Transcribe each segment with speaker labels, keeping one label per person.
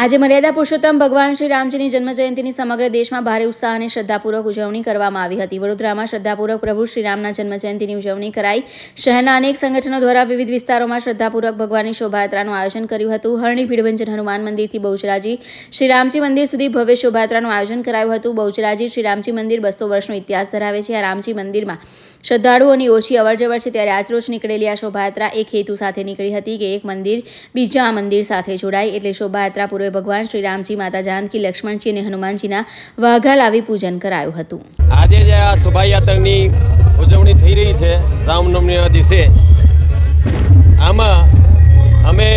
Speaker 1: આજે મર્યાદા પુરુષોત્તમ ભગવાન શ્રી રામજીની જન્મજયંતિની સમગ્ર દેશમાં ભારે ઉત્સાહ અને શ્રદ્ધાપૂર્વક ઉજવણી કરવામાં આવી હતી. વડોદરામાં શ્રદ્ધાપૂર્વક પ્રભુ શ્રીરામના જન્મજયંતિની ઉજવણી કરાઈ. શહેરના અનેક સંગઠનો દ્વારા વિવિધ વિસ્તારોમાં શ્રદ્ધાપૂર્વક ભગવાનની શોભાયાત્રાનું આયોજન કર્યું હતું. હરણી ભીડભંજન હનુમાન મંદિરથી બહુચરાજી શ્રી રામજી મંદિર સુધી ભવ્ય શોભાયાત્રાનું આયોજન કરાયું હતું. બહુચરાજી શ્રી રામજી મંદિર બસો વર્ષનો ઇતિહાસ ધરાવે છે. આ રામજી મંદિરમાં શ્રદ્ધાળુઓની ઓછી અવરજવર છે ત્યારે આજરોજ નીકળેલી આ શોભાયાત્રા એક હેતુ સાથે નીકળી હતી કે એક મંદિર બીજા મંદિર સાથે જોડાય એટલે શોભાયાત્રા પૂર્વે ભગવાન શ્રી રામજી, માતા જાનકી, લક્ષ્મણજી અને હનુમાનજીના વાઘા લાવી પૂજન કરાયું હતું.
Speaker 2: આજે જે આ શોભાયાત્રાની ઉજવણી થઈ રહી છે રામનવમીના દિવસે, આમાં અમે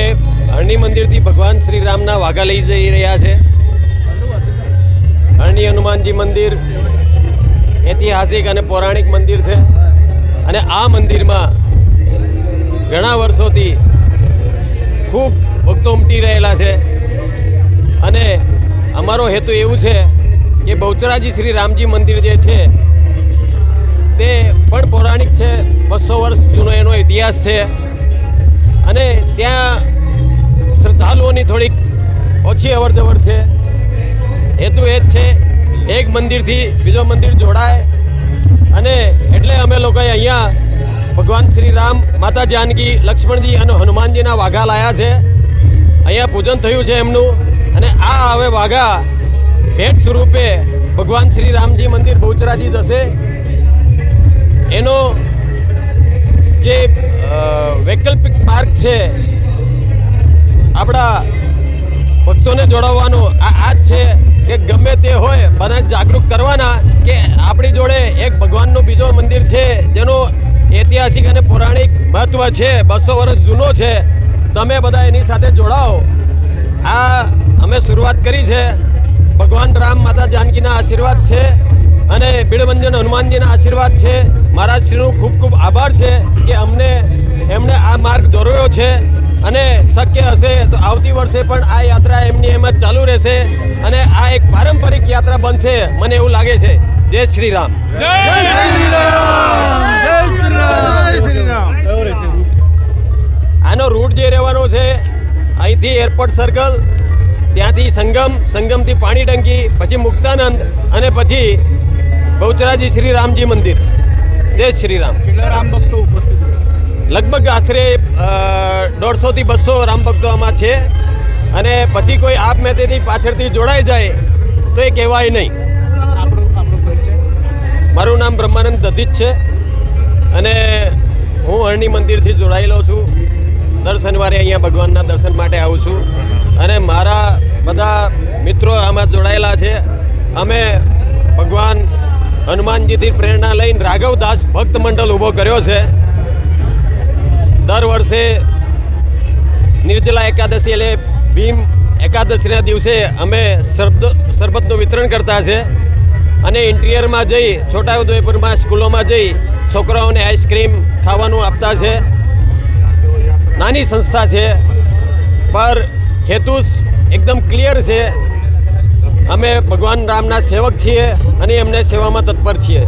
Speaker 2: હરણી મંદિરથી ભગવાન શ્રી રામના વાઘા લઈ જઈ રહ્યા છે. હરણી હનુમાનજી મંદિર ઐતિહાસિક અને પૌરાણિક મંદિર છે. અને આ મંદિરમાં ઘણા વર્ષોથી ખૂબ ભક્તો ઉમટી રહેલા છે. અને અમારો હેતુ એવું છે કે બહુચરાજી શ્રી રામજી મંદિર જે છે, તે પણ પૌરાણિક છે, બસો વર્ષ જૂનો એનો ઇતિહાસ છે. અને ત્યાં શ્રદ્ધાળુઓની થોડીક ઓછી અવરજવર છે. હેતુ એ જ છે, એક મંદિરથી બીજો મંદિર જોડાય. અને એટલે અમે લોકોએ અહીંયા ભગવાન શ્રી રામ માતા જાનકી, લક્ષ્મણજી અને હનુમાનજીના વાઘા લાયા છે. અહીંયા પૂજન થયું છે એમનું. અને આ હવે વાઘા ભેટ સ્વરૂપે ભગવાન શ્રી રામજી મંદિર બહુચરાજી જશે. એનો જે વૈકલ્પિક માર્ગ છે, આપણા ભક્તોને જોડાવવાનો આ આ જ છે કે ગમે તે હોય બધા જાગૃત કરવાના. કે આપણી જોડે એક ભગવાનનું બીજો મંદિર છે, જેનો ઐતિહાસિક અને પૌરાણિક મહત્વ છે, બસો વર્ષ જૂનો છે. તમે બધા એની સાથે જોડાઓ. આ અમે શરૂઆત કરી છે. ભગવાન રામ માતા જાનકીના આશીર્વાદ છે અને બીડમંજન હનુમાનજીના આશીર્વાદ છે. મારા શ્રીનું ખૂબ ખૂબ આભાર છે કે અમને, એમણે આ માર્ગ દોર્યો છે અને શક્ય હશે તો આવતી વર્ષે પણ આ યાત્રા એમની એમ જ ચાલુ રહેશે અને આ એક પારંપરિક યાત્રા બનશે, મને એવું લાગે છે. જય શ્રી રામ જય શ્રી રામ શ્રી રામ આનો રૂટ જે રહેવાનો છે અહીંથી એરપોર્ટ સર્કલ ત્યાંથી સંગમ સંગમથી પાણી ટંકી પછી મુક્તાનંદ અને પછી બહુચરાજી શ્રી રામજી મંદિર. જય શ્રી રામ
Speaker 3: રામ ભક્તો ઉપસ્થિત
Speaker 2: લગભગ આશરે દોઢસોથી બસો રામ ભક્તો આમાં છે. અને પછી કોઈ આપ મેતેથી પાછળથી જોડાઈ જાય તો એ કહેવાય નહીં. મારું નામ બ્રહ્માનંદ દધિત છે અને હું હરણી મંદિરથી જોડાયેલો છું. દર શનિવારે અહીંયા ભગવાનના દર્શન માટે આવું છું. અને મારા બધા મિત્રો આમાં જોડાયેલા છે. અમે ભગવાન હનુમાનજીથી પ્રેરણા લઈને રાઘવદાસ ભક્ત મંડળ ઊભો કર્યો છે. દર વર્ષે નિર્જલા એકાદશી એટલે ભીમ એકાદશીના દિવસે અમે શરબત શરબતનું વિતરણ કરતા છે. અને ઇન્ટિરિયરમાં જઈ છોટાઉદેપુરમાં સ્કૂલોમાં જઈ છોકરાઓને આઈસ્ક્રીમ ખાવાનું આપતા છે. નાની સંસ્થા છે. પર હેતુ એકદમ ક્લિયર છે. અમે ભગવાન રામના સેવક છીએ અને એમને સેવામાં તત્પર છીએ.